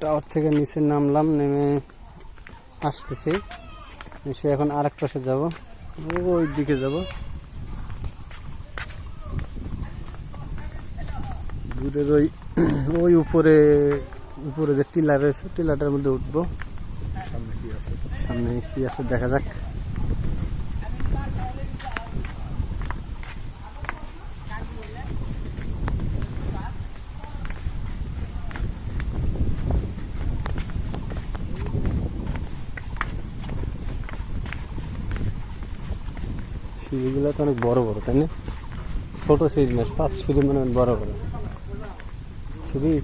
Tower থেকে নিচে নামলাম, নেমে আসতেছি। এসে এখন আরেক পাশে যাব। ওই দিকে যাব। দূরের ওই ওই উপরে উপরে যে টিলা রয়েছে, টিলাটার মধ্যে উঠবো। সামনে কি আছে? সামনে কি আছে? দেখা যাক। সিঁড়িগুলো তো অনেক বড় বড়, তাই না? ছোটো সিঁড়ি না, সব সিঁড়ি মানে বড় বড়। সিঁড়ি,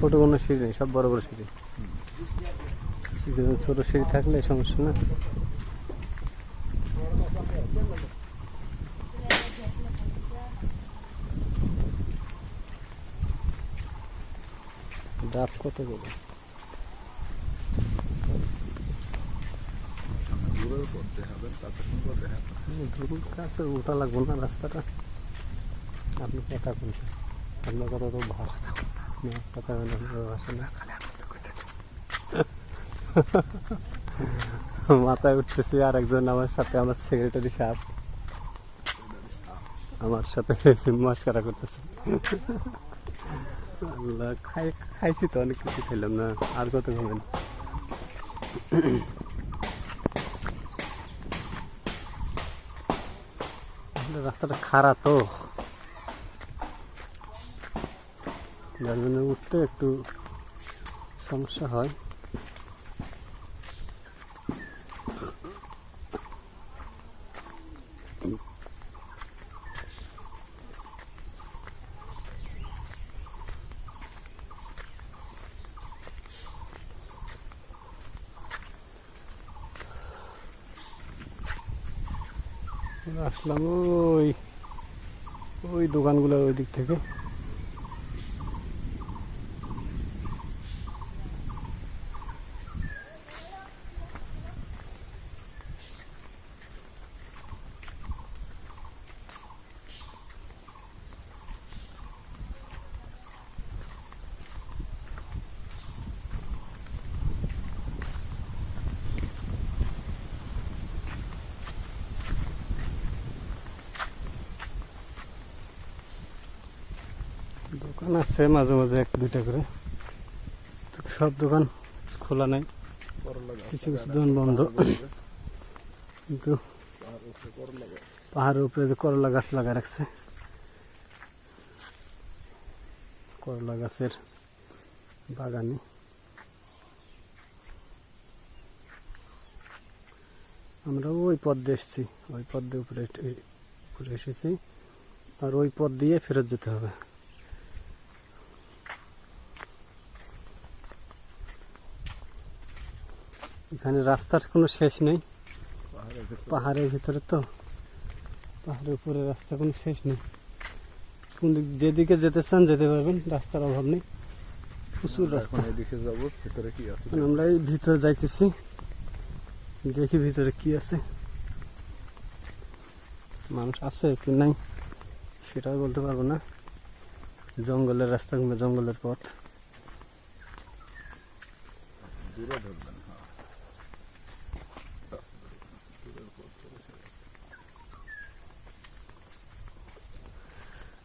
ছোট কোনো সিঁড়ি নেই, সব বড় বড় সিঁড়ি- ছোট সিঁড়ি থাকলে সমস্যা না। ডাব কত করে দূরের করতে হবে, তাতে সুন্দর ধরুন কাছে ওঠা লাগবো না রাস্তাটা। আপনি কথা বলছেন। আপনার কথা তো ভাষা কথা ভাষা না মাথায় উঠতেছি আর একজন আমার সাথে, আমার সেক্রেটারি সাহেব। আমার সাথে মাস্কারা করতেছে। খাই, খাইছি তো, অনেক কিছু খেলাম না, আর কত খাবেন রাস্তাটা খারাপ তো। যার জন্য উঠতে একটু সমস্যা হয়। আসলাম ওই ওই দোকানগুলো ওই দিক থেকে। দোকান আছে মাঝে মাঝে এক দুইটা করে। সব দোকান খোলা নাই। কিছু কিছু দোকান বন্ধ। কিন্তু পাহাড়ের উপরে যে করলা গাছ লাগা রাখছে। করলা গাছের বাগানে। আমরা ওই পথ দিয়ে এসেছি। ওই পথ দিয়ে উপরে উপরে এসেছি। আর ওই পথ দিয়ে ফেরত যেতে হবে। এখানে রাস্তার কোনো শেষ নেই। পাহাড়ের ভিতরে তো পাহাড়ের উপরে রাস্তা কোনো শেষ নেই। কোন দিক যেদিকে যেতে চান যেতে পারবেন রাস্তার অভাব নেই। প্রচুর রাস্তা। এদিকে যাব ভিতরে কি আছে? আমরা এই ভিতরে যাইতেছি। দেখি ভিতরে কি আছে। মানুষ আছে কি নাই সেটাও বলতে পারব না। জঙ্গলের রাস্তা কিংবা জঙ্গলের পথ। দূরে ধরবেন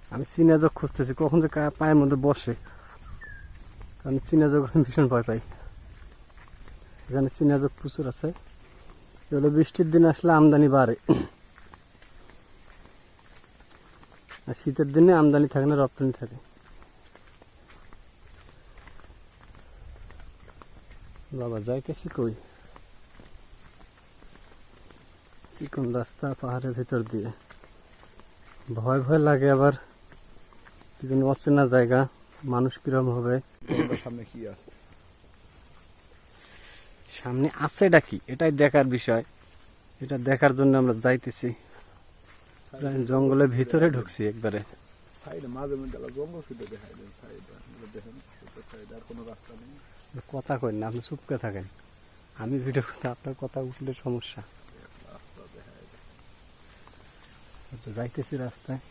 হ্যাঁ আমি চীনা জগ খুঁজতেছি, কখন যে পায়ের মধ্যে বসে। কারণ চীনা জগ আমি ভীষণ ভয় পাই। এখানে চীনা জগ প্রচুর আছে। এগুলো বৃষ্টির দিন আসলে আমদানি বাড়ে। আর শীতের দিনে আমদানি থাকে না, রপ্তানি থাকে। বাবা, যাইতেছি কই? চিকন রাস্তা পাহাড়ের ভিতর দিয়ে। ভয় ভয় লাগে আবার। কি অচেনা জায়গা মানুষ কিরম হবে। সামনে কি আছে? সামনে আছেটা কি? এটাই দেখার বিষয়। এটা দেখার জন্য আমরা যাইতেছি। জঙ্গলের ভিতরে ঢুকছি একবারে। কথা কই না আপনি চুপকে থাকেন। আমি ভিডিও করতে আপনার কথা উঠলে সমস্যা। যাইতেছি রাস্তায়।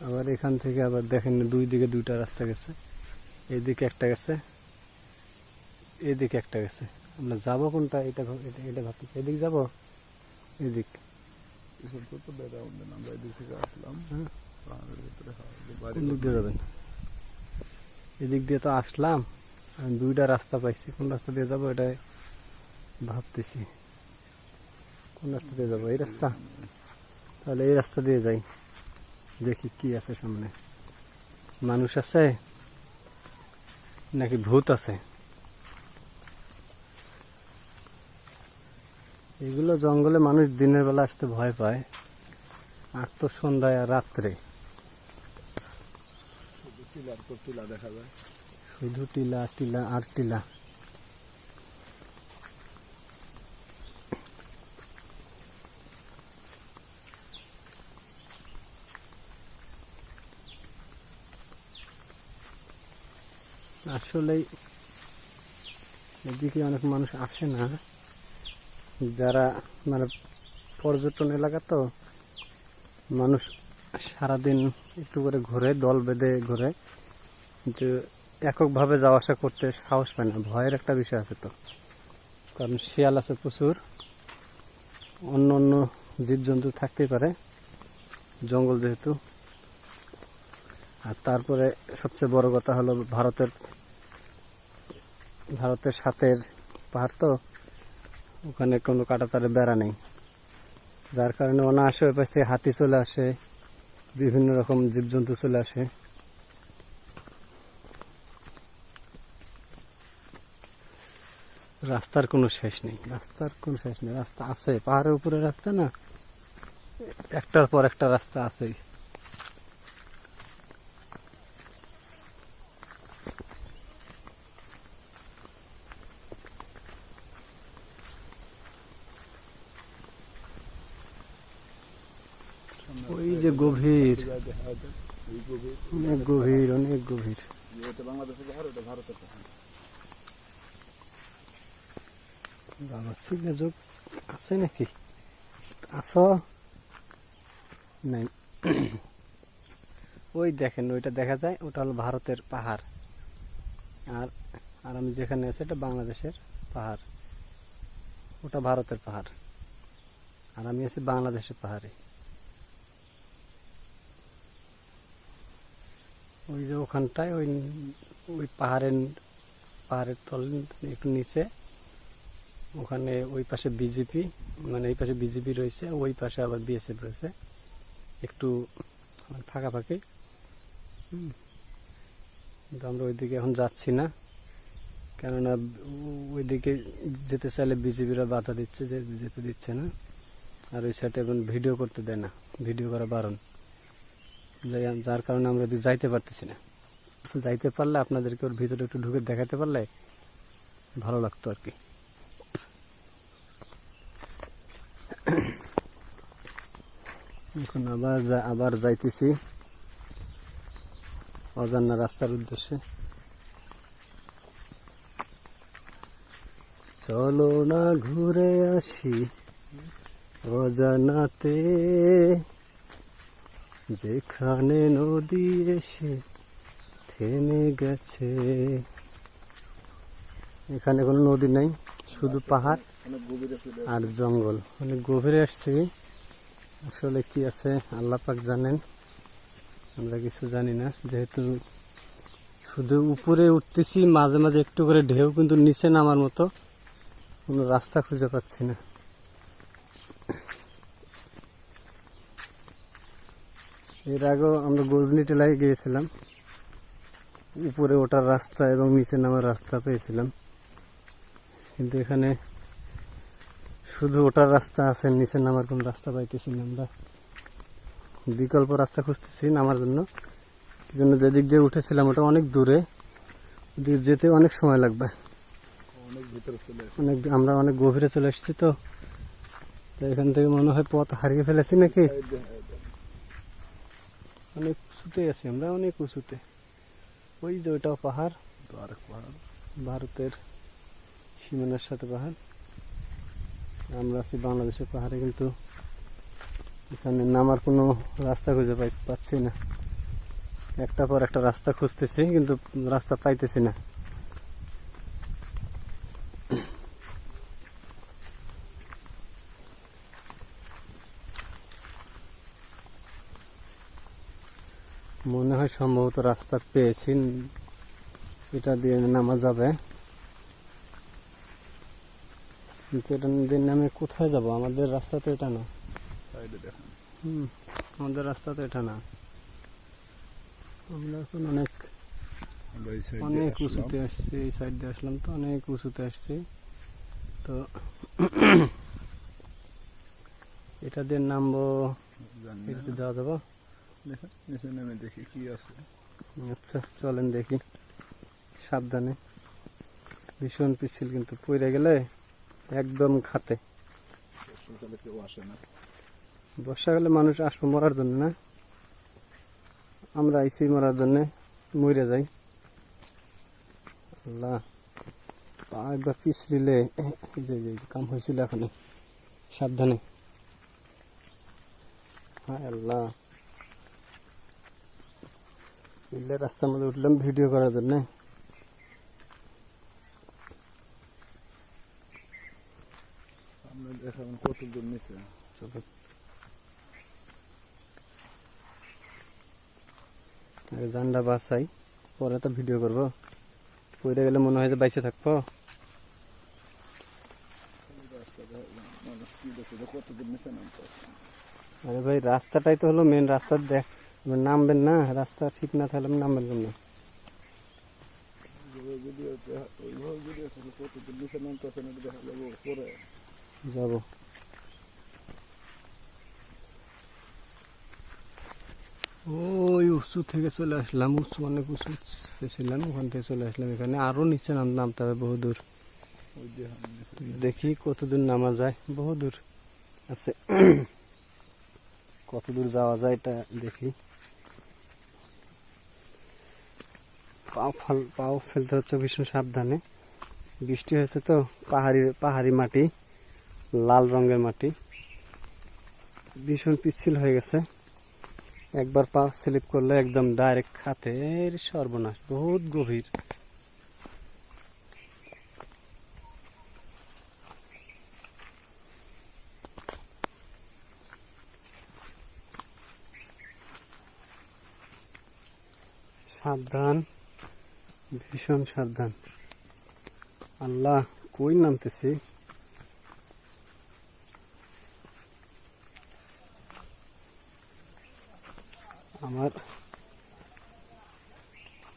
আবার এখান থেকে আবার দেখেন দুই দিকে দুইটা রাস্তা গেছে। এইদিকে একটা গেছে, এদিকে একটা গেছে। আমরা যাব কোনটা? এটা এটা- এটা ভাবতেছি। এদিক যাব? এদিক। আমরা এদিক থেকে আসলাম কোন দিক দিয়ে যাবেন? এদিক দিয়ে তো আসলাম। আমি দুইটা রাস্তা পাইছি। কোন রাস্তা দিয়ে যাব এটাই ভাবতেছি। কোন রাস্তা দিয়ে যাব? এই রাস্তা? তাহলে এই রাস্তা দিয়ে যাই। দেখি কি আছে সামনে। মানুষ আছে? নাকি ভূত আছে? এগুলো জঙ্গলে মানুষ দিনের বেলা আসতে ভয় পায়। আর তো সন্ধ্যায় আর রাত্রে। শুধু টিলা টিলা আর টিলা। আসলেই এদিকে অনেক মানুষ আসে না। যারা মানে পর্যটন এলাকা তো, মানুষ সারাদিন একটু করে ঘুরে, দল বেঁধে ঘুরে। কিন্তু এককভাবে যাওয়া আসা করতে সাহস পায় না, ভয়ের একটা বিষয় আছে তো। কারণ শিয়াল আছে প্রচুর। অন্য অন্য জীবজন্তু থাকতেই পারে, জঙ্গল যেহেতু। আর তারপরে সবচেয়ে বড় কথা হলো ভারতের ভারতের সাথের পাহাড় তো ওখানে কোনো কাটাতারে বেড়া নেই। যার কারণে অনায়াসে ওই পাশ থেকে হাতি চলে আসে বিভিন্ন রকম জীবজন্তু চলে আসে। রাস্তার কোনো শেষ নেই। রাস্তার কোনো শেষ নেই রাস্তা আছে। পাহাড়ের উপরে রাস্তা না একটার পর একটা রাস্তা আছেই সামনে ওই যে গভীর যা দেখা যায় এই গভীর অনেক গভীর অনেক গভীর। বাবা যোগ আছে নাকি? আস নাই। ওই দেখেন, ওইটা দেখা যায়, ওটা হলো ভারতের পাহাড়। আর আর আমি যেখানে আছি, এটা বাংলাদেশের পাহাড়। ওটা ভারতের পাহাড়। আর আমি আছি বাংলাদেশের পাহাড়ে। ওই যে ওখানটায়, ওই ওই পাহাড়ের পাহাড়ের তল একটু নিচে। ওখানে ওই পাশে বিজেপি মানে এই পাশে বিজেপি রয়েছে, ওই পাশে আবার বিএসএফ রয়েছে। একটু ফাঁকাফাঁকি হুম। কিন্তু আমরা ওইদিকে এখন যাচ্ছি না। কেননা ওইদিকে যেতে চাইলে বিজেপিরা বাধা দিচ্ছে, যে যেতে দিচ্ছে না। আর ওই সাইডে এখন ভিডিও করতে দেয় না। ভিডিও করা বারণ। যার কারণে আমরা যাইতে পারতেছি না। যাইতে পারলে আপনাদেরকে ওর ভিতরে একটু ঢুকে দেখাতে পারলে ভালো লাগতো আর কি। এখন আবার আবার যাইতেছি অজানা রাস্তার উদ্দেশ্যে। চলো না ঘুরে আসি অজানাতে। যেখানে নদী এসে থেমে গেছে। এখানে কোনো নদী নেই, শুধু পাহাড় আর জঙ্গল। মানে গভীরে আসছি। আসলে কি আছে আল্লাহ পাক জানেন। আমরা কিছু জানি না, যেহেতু শুধু উপরে উঠতেছি, মাঝে মাঝে একটু করে ঢেউ কিন্তু নিচে নামার মতো কোনো রাস্তা খুঁজে পাচ্ছি না। এর আগেও আমরা গজনি টেলায় গিয়েছিলাম। উপরে ওঠার রাস্তা এবং নিচে নামার রাস্তা পেয়েছিলাম। কিন্তু এখানে শুধু ওটার রাস্তা আছে নিচে নামার কোনো রাস্তা পাইতেছি না আমরা। বিকল্প রাস্তা খুঁজতেছি নামার জন্য। এই জন্য যেদিক দিয়ে উঠেছিলাম ওটা অনেক দূরে। যেতে অনেক সময় লাগবে। অনেক আমরা অনেক গভীরে চলে এসেছি তো। এখান থেকে মনে হয় পথ হারিয়ে ফেলেছি নাকি? অনেক উঁচুতে আছি আমরা অনেক উঁচুতে। ওই যে ওইটাও পাহাড়। পাহাড়। ভারতের সীমানার সাথে পাহাড়। আমরা আছি বাংলাদেশের পাহাড়ে কিন্তু এখানে নামার কোনো রাস্তা খুঁজে পাই পাচ্ছি না। একটা পর একটা রাস্তা খুঁজতেছি কিন্তু রাস্তা পাইতেছি না মনে হয় সম্ভবত রাস্তা পেয়েছি। এটা দিয়ে নামা যাবে। এটা দিয়ে নামে কোথায় যাব? আমাদের রাস্তা তো এটা না। হুম আমাদের রাস্তা তো এটা না। আমরা এখন অনেক অনেক উঁচুতে আসছি এই সাইড দিয়ে আসলাম তো অনেক উঁচুতে আসছি। তো এটা দিয়ে নামবো যাওয়া যাব? দেখি আছে আচ্ছা চলেন দেখি। সাবধানে। ভীষণ পিছিল কিন্তু পড়ে গেলে একদম খাতে বর্ষাকালে মানুষ আসব মরার জন্য না? আমরা আইসি মরার জন্য মরে যাই। একবার পিছলিলে যে কাম হয়েছিল এখানে সাবধানে। হায় আল্লাহ। এলে রাস্তার মধ্যে উঠলাম ভিডিও করার জন্য দেখাবেন আগে বাসাই পরে তো ভিডিও করব পড়ে গেলে মনে হয় যে বাইসে থাকব আরে ভাই রাস্তাটাই তো হলো মেন রাস্তা দেখ নামবেন না, রাস্তা ঠিক না আপনি নামবেন না যাব। ওই উঁচু থেকে চলে আসলাম উঁচু অনেক উঁচু ছিলাম, ওখান থেকে চলে আসলাম এখানে। আরও নিচে নাম নামতে হবে বহু দূর। ওই দেখেন নিচে দেখি কতদূর নামা যায়, বহু দূর আছে। কতদূর যাওয়া যায় এটা দেখি। পাও ফাল, পাও ফেলতে হচ্ছে ভীষণ সাবধানে। বৃষ্টি হয়েছে তো, পাহাড়ি পাহাড়ি মাটি, লাল রঙের মাটি। ভীষণ পিচ্ছিল হয়ে গেছে। একবার পা স্লিপ করলে একদম ডাইরেক্ট খাতের সর্বনাশ, বহুত গভীর। সাবধান। ভীষণ সাবধান। আল্লাহ কই নামতেছি? আমার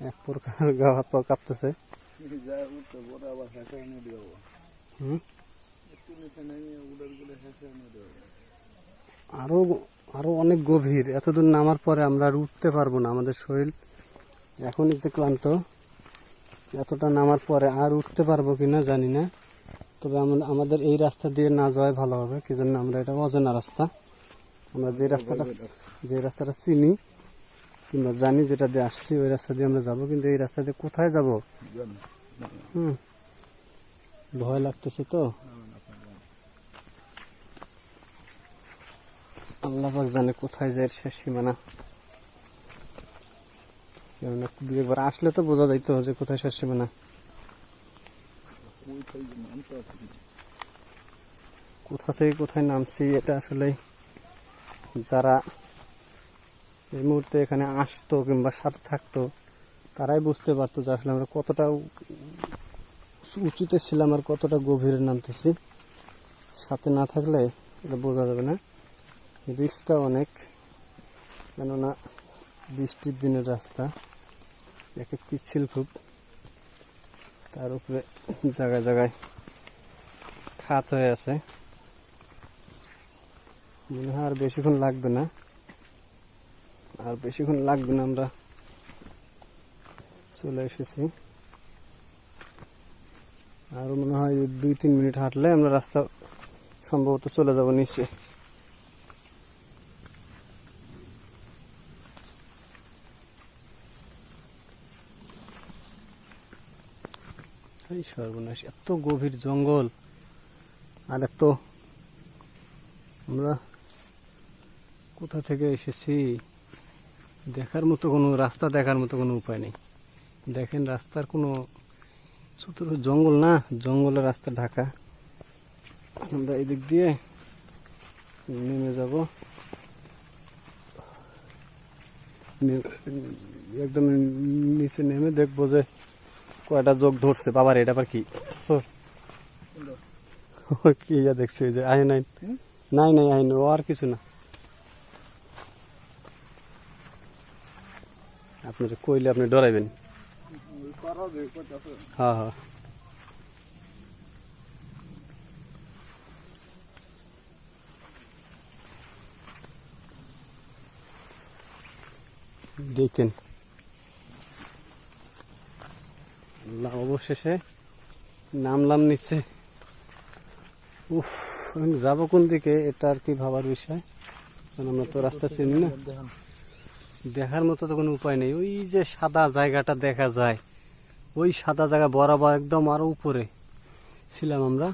এক প্রকার গা হাত পা কাঁপতেছে আরও আরও অনেক গভীর। এতদূর নামার পরে আমরা আর উঠতে পারব না। আমাদের শরীর এখনই যে ক্লান্ত। এতটা নামার পরে আর উঠতে পারব কিনা জানি না। তবে আমাদের এই রাস্তা দিয়ে না যাওয়াই ভালো হবে। কি জন্য আমরা এটা অজানা রাস্তা। আমরা যে রাস্তাটা যে রাস্তাটা চিনি কিংবা জানি যেটা দিয়ে আসছি, ওই রাস্তা দিয়ে আমরা যাব। কিন্তু এই রাস্তা দিয়ে কোথায় যাব? হুম। ভয় লাগতেছে তো। আল্লাহ জানে কোথায় যায় শেষ সীমানা। কেননা দুই একবার আসলে তো বোঝা যাইতো যে কোথায় শেষ আসছি কোথা থেকে কোথায় নামছি, এটা আসলে যারা এই মুহূর্তে এখানে আসতো কিংবা সাথে থাকতো, তারাই বুঝতে পারতো যে আসলে আমরা কতটা উঁচুতে ছিলাম আর কতটা গভীরে নামতেছি। সাথে না থাকলে এটা বোঝা যাবে না। রিক্সটা অনেক, কেননা বৃষ্টির দিনের রাস্তা। একে পিচ্ছিল খুব। তার উপরে জায়গায় জায়গায় খাত হয়ে আছে। মনে হয় আর বেশিক্ষণ লাগবে না। আর বেশিক্ষণ লাগবে না, আমরা চলে এসেছি। আর মনে হয় দুই তিন মিনিট হাঁটলে আমরা রাস্তা সম্ভবত চলে যাব নিচে এই সর্বনাশ। এত গভীর জঙ্গল আর এত আমরা কোথা থেকে এসেছি দেখার মতো কোনো, রাস্তা দেখার মতো কোনো উপায় নেই। দেখেন রাস্তার কোনো ছোট জঙ্গল না জঙ্গলের রাস্তা ঢাকা। আমরা এদিক দিয়ে নেমে যাব। একদম নিচে নেমে দেখব যে কয়টা যোগ ধরছে বাবার এটা আবার কি? ও, ও কি ইয়া দেখছে ওই যে আই নাই হুম? নাই নাই আইন ও আর কিছু না। আপনার কইলে আপনি ডরাইবেন। ওই করা যে করতেছে হ্যাঁ হ্যাঁ। দেখেন। আল্লাহ অবশেষে নামলাম নিচ্ছে উফ যাব কোন দিকে, এটা আর কি ভাবার বিষয়। কারণ আমরা তো রাস্তা চিনি না। দেখার মতো তো কোনো উপায় নেই। ওই যে সাদা জায়গাটা দেখা যায়, ওই সাদা জায়গা বরাবর একদম আরও উপরে ছিলাম আমরা।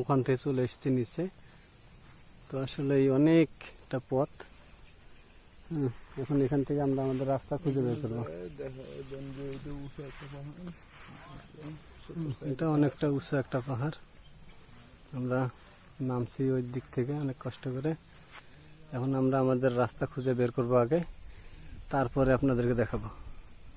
ওখান থেকে চলে এসেছি নিচে। তো আসলে এই অনেকটা পথ। এখন এখান থেকে আমরা আমাদের রাস্তা খুঁজে বের করব। এটা অনেকটা উঁচু একটা পাহাড়। আমরা নামছি ওই দিক থেকে অনেক কষ্ট করে। এখন আমরা আমাদের রাস্তা খুঁজে বের করব আগে। তারপরে আপনাদেরকে দেখাবো।